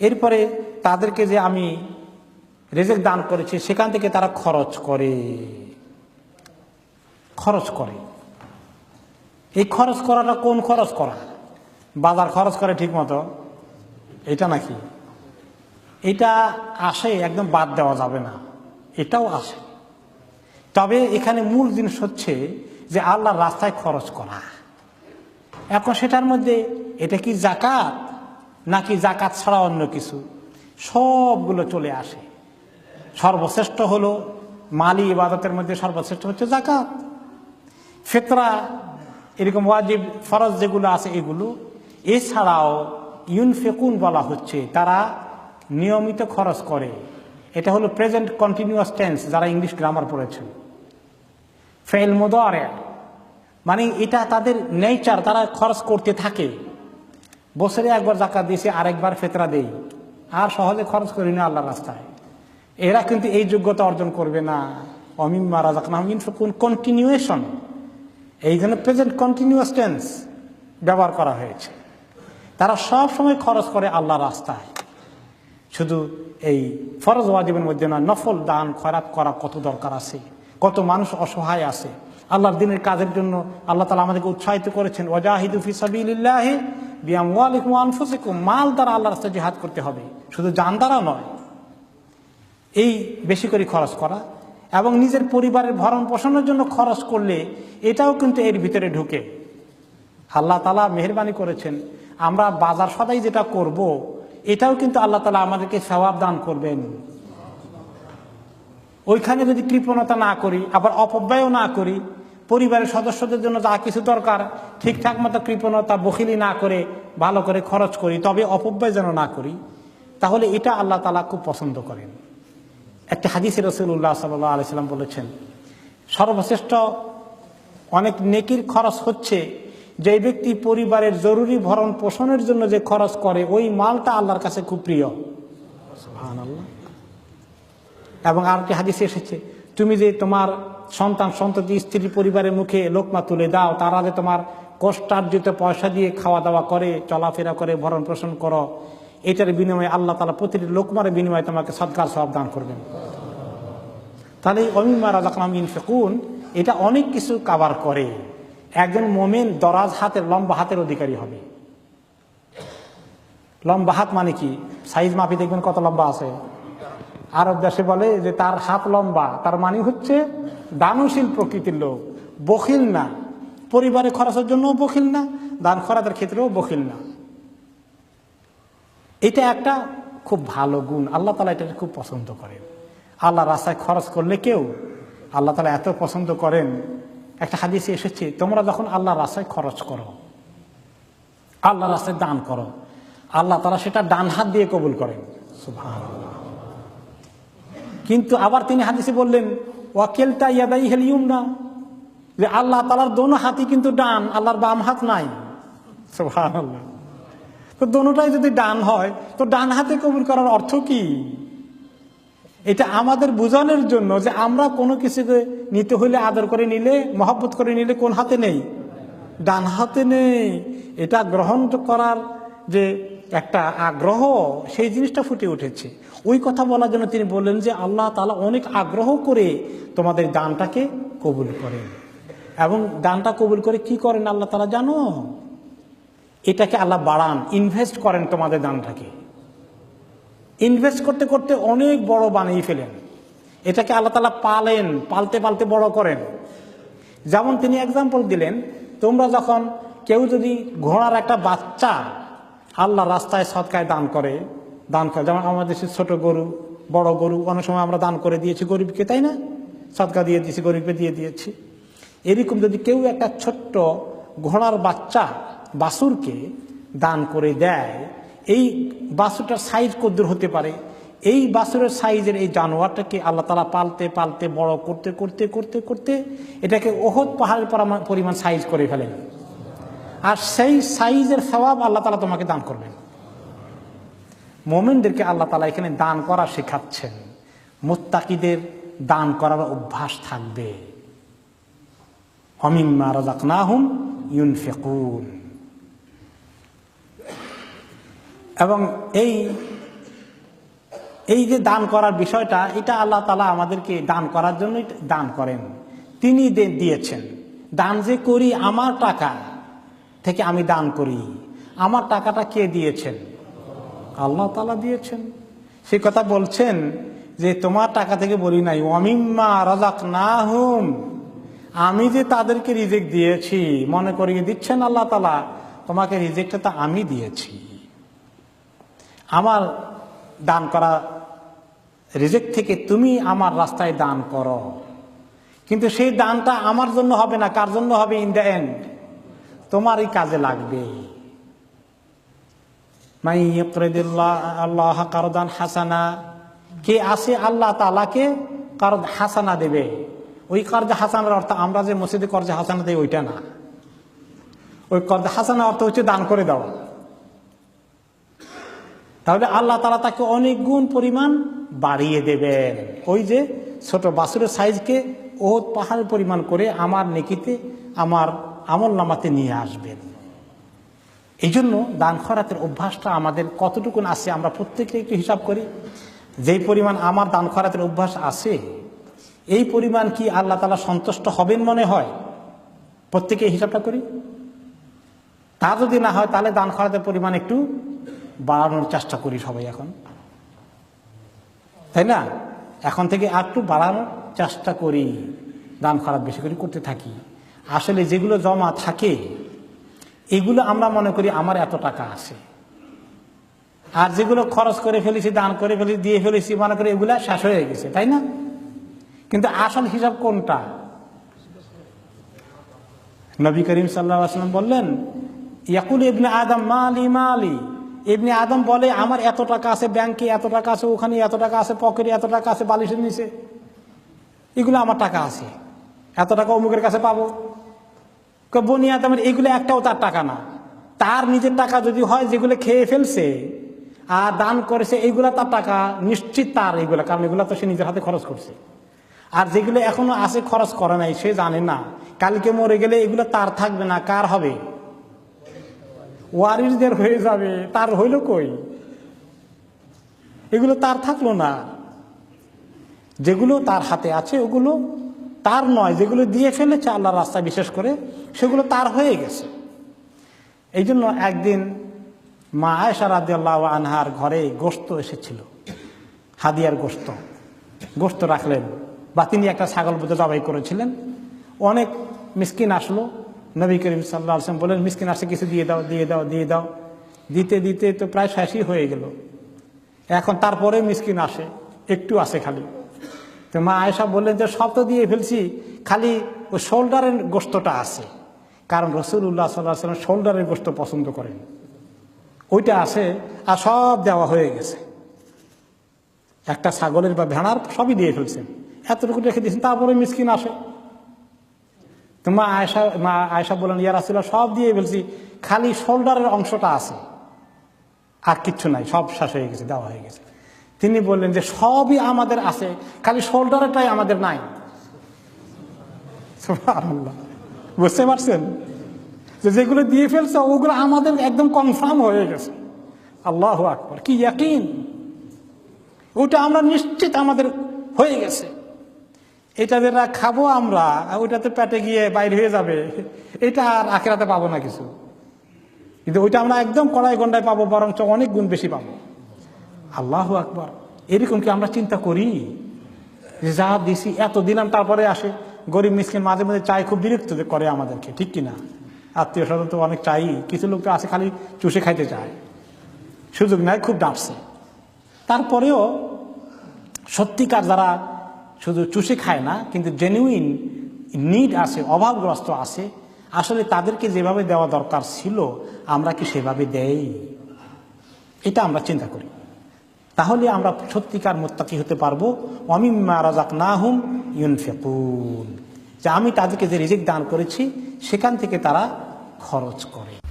এরপরে তাদেরকে যে আমি রেজেক দান করেছি, সেখান থেকে তারা খরচ করে। খরচ করে। এই খরচ করাটা কোন খরচ করা? বাজার খরচ করে ঠিক মতো? এটা নাকি? এটা আসে, একদম বাদ দেওয়া যাবে না। এটাও আসে। তবে এখানে মূল জিনিস হচ্ছে যে আল্লাহর রাস্তায় খরচ করা। এখন সেটার মধ্যে এটা কি জাকাত নাকি জাকাত ছাড়া অন্য কিছু? সবগুলো চলে আসে। সর্বশ্রেষ্ঠ হলো মালি ইবাদতের মধ্যে সর্বশ্রেষ্ঠ হচ্ছে জাকাত ফেতরা এরকম ওয়াজিব ফরজ যেগুলো আছে এগুলো। এছাড়াও ইউনফেকুন বলা হচ্ছে, তারা নিয়মিত খরচ করে। এটা হলো প্রেজেন্ট কন্টিনিউয়াস টেন্স, যারা ইংলিশ গ্রামার পড়েছেন। ফেল মোদারে মানে এটা তাদের নেচার তারা খরচ করতে থাকে। বছরে একবার জাকাত দিয়েছে, আরেকবার ফেতরা দেই আর সহজে খরচ করি না আল্লাহর রাস্তায়। এরা কিন্তু এই যোগ্যতা অর্জন করবে না। অমিম মারা কোন কন্টিনিউয়েশন এই জন্য প্রেজেন্ট কন্টিনিউয়াস টেন্স ব্যবহার করা হয়েছে। তারা সব সময় খরচ করে আল্লাহ রাস্তায়। শুধু এই ফরজ ওয়াজিবের মধ্যে না নফল দান খরাত করা কত দরকার আছে, কত মানুষ অসহায় আছে। আল্লাহর দিনের কাজের জন্য আল্লাহ তালা আমাদেরকে উৎসাহিত করেছেন ওজাহিদু ফিসাবিল্লাহ বিয়াম ওয়ালিকুম মাল দ্বারা আল্লাহ রাস্তায় জিহাদ করতে হবে। শুধু জান দ্বারা নয়, এই বেশি করে খরচ করা এবং নিজের পরিবারের ভরণ পোষণের জন্য খরচ করলে এটাও কিন্তু এর ভিতরে ঢুকে। আল্লাহ তালা মেহরবানি করেছেন, আমরা বাজার সদাই যেটা করব, এটাও কিন্তু আল্লাহ তালা আমাদেরকে সবাব দান করবেন। ওইখানে যদি কৃপণতা না করি, আবার অপব্যয়ও না করি, পরিবারের সদস্যদের জন্য যা কিছু দরকার, ঠিকঠাক মতো কৃপণতা বখিলি না করে, ভালো করে খরচ করি, তবে অপব্যয় যেন না করি, তাহলে এটা আল্লাহ তালা খুব পছন্দ করেন একটা হাদিসে রসুল্লাহ সাল্লাহ আলাইসাল্লাম বলেছেন, সর্বশ্রেষ্ঠ অনেক নেকির খরচ হচ্ছে যে ব্যক্তি পরিবারের জরুরি ভরণ পোষণের জন্য যে খরচ করে, ওই মালটা আল্লাহর কাছে খুব প্রিয় সুবহানাল্লাহ। এবং আর কি হাদিসে এসেছে, তুমি যে তোমার সন্তান সন্ততি স্ত্রী পরিবারের মুখে লোকমা তুলে দাও, তারা যে তোমার কষ্টার্জিত পয়সা দিয়ে খাওয়া দাওয়া করে, চলাফেরা করে ভরণ পোষণ করো, এটার বিনিময়ে আল্লাহ তালা প্রতিটি লোকমার বিনিময়ে তোমাকে সৎকার সব দান করবেন। তাহলে অমিমা রাজাকাম ইনফেকুন, এটা অনেক কিছু কাবার করে। একজন মোমেন দরাজ হাতের, লম্বা হাতের অধিকারী হবে। লম্বা হাত মানে কি? সাইজ মাপি দেখবেন কত লম্বা আছে? আরব দেশে বলে যে তার হাত লম্বা, তার মানে হচ্ছে দানশীল প্রকৃতির লোক, বখিল না। পরিবারে খরচের জন্য বখিল না, দান খরাতের ক্ষেত্রেও বখিল না। এটা একটা খুব ভালো গুণ। আল্লাহ তালা এটা খুব পছন্দ করেন। আল্লাহ রাস্তায় খরচ করলে কেউ আল্লাহ তালা এত পছন্দ করেন। একটা হাদিসে এসেছে, তোমরা যখন আল্লাহ রাস্তায় খরচ করো আল্লাহ রাস্তায় দান করো, আল্লাহ তালা সেটা ডান হাত দিয়ে কবুল করেন। সুবহানাল্লাহ। কিন্তু আবার তিনি হাদিসে বললেন ওয়াকেলটা ইয়াদাই হেলিউম না যে আল্লাহ তালার দোনো হাতই কিন্তু ডান, আল্লাহর বাম হাত নাই। তো দোনোটাই যদি ডান হয়, তো ডান হাতে কবুল করার অর্থ কি? এটা আমাদের বোঝানোর জন্য যে আমরা কোনো কিছুকে নিতে হইলে আদর করে নিলে, মহব্বত করে নিলে কোন হাতে নেই? ডান হাতে নেই। এটা গ্রহণ করার যে একটা আগ্রহ, সেই জিনিসটা ফুটে উঠেছে। ওই কথা বলার জন্য তিনি বললেন যে, আল্লাহ তালা অনেক আগ্রহ করে তোমাদের দানটাকে কবুল করেন। এবং দানটা কবুল করে কি করেন আল্লাহ তালা জানো? এটাকে আল্লাহ বাড়ান ইনভেস্ট করেন তোমাদের দানটাকে। ইনভেস্ট করতে করতে অনেক বড় বানিয়ে ফেলেন। এটাকে আল্লাহ তালা পালেন, পালতে পালতে বড় করেন। যেমন তিনি এক্সাম্পল দিলেন, তোমরা যখন কেউ যদি ঘোড়ার একটা বাচ্চা আল্লাহ রাস্তায় সৎকায় দান করে দান করে। যেমন আমাদের দেশের ছোট গরু, বড় গরু, অনেক সময় আমরা দান করে দিয়েছি গরিবকে, তাই না? সৎকা দিয়ে দিয়েছি, গরিবকে দিয়ে দিয়েছি। এরকম যদি কেউ একটা ছোট্ট ঘোড়ার বাচ্চা বাসুরকে দান করে দেয়, এই বাসুরটার সাইজ কদ্দূর হতে পারে। এই বাসুরের সাইজের এই জানোয়ারটাকে আল্লাহ তালা পালতে পালতে, বড় করতে করতে করতে করতে এটাকে ওহদ পাহাড়ের পরামা- পরিমাণ সাইজ করে ফেলেন। আর সেই সাইজের সবাব আল্লাহ তালা তোমাকে দান করবেন। মোমেনদেরকে আল্লাহ তালা এখানে দান করা শেখাচ্ছেন। মোত্তাকিদের দান করার অভ্যাস থাকবে। ইউনফিকুন। এবং এই এই যে দান করার বিষয়টা, এটা আল্লাহ তালা আমাদেরকে দান করার জন্যই দান করেন। তিনি দিয়েছেন। দান যে করি আমার টাকা থেকে আমি দান করি। আমার টাকাটা কে দিয়েছেন? আল্লাহ তালা দিয়েছেন। সে কথা বলছেন যে, তোমার টাকা থেকে বলি নাই। অমিম্মা রাজাক না হুম আমি যে তাদেরকে রিজেক্ট দিয়েছি, মনে করিয়ে দিচ্ছেন আল্লাহ তালা তোমাকে রিজেক্টটা তো আমি দিয়েছি। আমার দান করা রিজেক্ট থেকে তুমি আমার রাস্তায় দান করো। কিন্তু সেই দানটা আমার জন্য হবে না। কার জন্য হবে? In the end. তোমারই কাজে লাগবে। আল্লাহ কারদান হাসানা, কে আসে আল্লাহ তালাকে কারদ হাসানা দেবে। ওই কর্জ হাসানার অর্থ আমরা যে মসজিদে কর্জ হাসানা দেই ওইটা না। ওই কর্জ হাসানা অর্থ হচ্ছে দান করে দেওয়া। তাহলে আল্লাহ তালা তাকে অনেক গুণ পরিমাণ বাড়িয়ে দেবেন। ওই যে ছোট বাসুরের সাইজকে ও পাহাড়ের পরিমাণ করে আমার নেকিতে আমার আমল নামাতে নিয়ে আসবেন। এই জন্য দান খরাতের অভ্যাসটা আমাদের কতটুকু আছে আমরা প্রত্যেকে একটু হিসাব করি। যেই পরিমাণ আমার দান খরাতের অভ্যাস আছে, এই পরিমাণ কি আল্লাহ তালা সন্তুষ্ট হবেন মনে হয়? প্রত্যেকে হিসাবটা করি। তা যদি না হয়, তাহলে দান খরাতের পরিমাণ একটু বাড়ানোর চেষ্টা করি সবাই এখন। তাই না? এখন থেকে আর একটু বাড়ানোর চেষ্টা করি, দান খরাত বেশি করে করতে থাকি। আসলে যেগুলো জমা থাকে, এগুলো আমরা মনে করি আমার এত টাকা আছে। আর যেগুলো খরচ করে ফেলেছি, দান করে ফেলেছি, দিয়ে ফেলেছি, মনে করি এগুলো শেষ হয়ে গেছে, তাই না? কিন্তু আসল হিসাব কোনটা? নবী করিম সাল্লাহ আসলাম বললেন, ইয়াকুল ইবনে আদম, মালি মালি। ইবনে আদম বলে, আমার এত টাকা আছে ব্যাংকে, এত টাকা আছে ওখানে, এত টাকা আছে পকেটে, এত টাকা আছে বালিশের নিচে। এগুলো আমার টাকা আছে। এত টাকা অমুকের কাছে পাবো। বনি আদমের এগুলো একটাও তার টাকা না। তার নিজের টাকা যদি হয়, যেগুলো খেয়ে ফেলছে আর দান করেছে এইগুলা তার টাকা, নিশ্চিত তার এইগুলা কারণ এগুলো তো সে নিজের হাতে খরচ করছে। আর যেগুলো এখনও আছে, খরচ করে নাই, সে জানে না। কালকে মরে গেলে এগুলো তার থাকবে না, কার হবে? ওয়ারিসদের হয়ে যাবে, তার হইল কই? এগুলো তার থাকল না। যেগুলো তার হাতে আছে, ওগুলো তার নয়, যেগুলো দিয়ে ফেলেছে আল্লাহ রাস্তা বিশেষ করে, সেগুলো তার হয়ে গেছে। এই জন্য একদিন মা আয়সা রাদি আল্লাহ আনহার ঘরে গোস্ত এসেছিল, হাদিয়ার গোস্ত গোস্ত রাখলেন বা তিনি একটা ছাগল বুঝে জবাই করেছিলেন। অনেক মিসকিন আসলো, নবী করিম সাল্লাহ আসলাম বললেন মিসকিন আসে কিছু দিয়ে দাও দিয়ে দাও দিয়ে দাও। দিতে দিতে তো প্রায় শেষই হয়ে গেল। এখন তারপরে মিসকিন আসে, একটু আসে খালি। তো মা আয়েশা বললেন যে সব তো দিয়ে ফেলছি, খালি ওই শোল্ডারের গোস্তটা আছে। কারণ রসুল্লাহ সাল্লাহ সাল্লাম শোল্ডারের গোস্ত পছন্দ করেন। ওইটা আছে আর সব দেওয়া হয়ে গেছে। একটা ছাগলের বা ভেড়ার সবই দিয়ে ফেলছেন। এতটুকু রেখে দিয়েছেন, তারপরে মিসকিন আসে। তো মা আয়সা মা আয়সা বলেন ইয়ার আসছিল সব দিয়ে ফেলছি, খালি শোল্ডারের অংশটা আছে। আর কিচ্ছু নাই, সব শেষ হয়ে গেছে, দেওয়া হয়ে গেছে। তিনি বললেন যে সবই আমাদের আছে, খালি শোল্ডারটাই আমাদের নাই। বুঝতে পারছেন? যে যেগুলো দিয়ে ফেলছে, ওগুলো আমাদের একদম কনফার্ম হয়ে গেছে। আল্লাহ আকবর, কি ইয়াকিন? ওটা আমরা নিশ্চিত আমাদের হয়ে গেছে। এটা যেটা খাব আমরা ওইটাতে পেটে গিয়ে বাইরে হয়ে যাবে, এটা আর আখেরাতে পাবো না কিছু। কিন্তু ওইটা আমরা একদম কড়াই গন্ডায় পাবো, বরঞ্চ অনেক গুণ বেশি পাবো। আল্লাহ আকবর। এরকম কি আমরা চিন্তা করি? যে যা দিছি, এত দিলাম, তারপরে আসে। গরিব মিসকিন মাঝে মাঝে চাই খুব বিরক্ত করে আমাদেরকে, ঠিক কিনা? আত্মীয় স্বজন তো অনেক চাই, কিছু লোক তো আছে খালি চুষে খাইতে চায়। সুযোগ নেয় খুব ডাঁটছে। তারপরেও সত্যিকার যারা শুধু চুষে খায় না, কিন্তু জেনুইন নিড আছে, অভাবগ্রস্ত আছে, আসলে তাদেরকে যেভাবে দেওয়া দরকার ছিল, আমরা কি সেভাবে দেই? এটা আমরা চিন্তা করি। তাহলে আমরা সত্যিকার মোত্তাকি হতে পারব। অমিম্মা রাজাক না হুম ইউনফেকুন। যে আমি তাদেরকে যে রিজিক দান করেছি, সেখান থেকে তারা খরচ করে।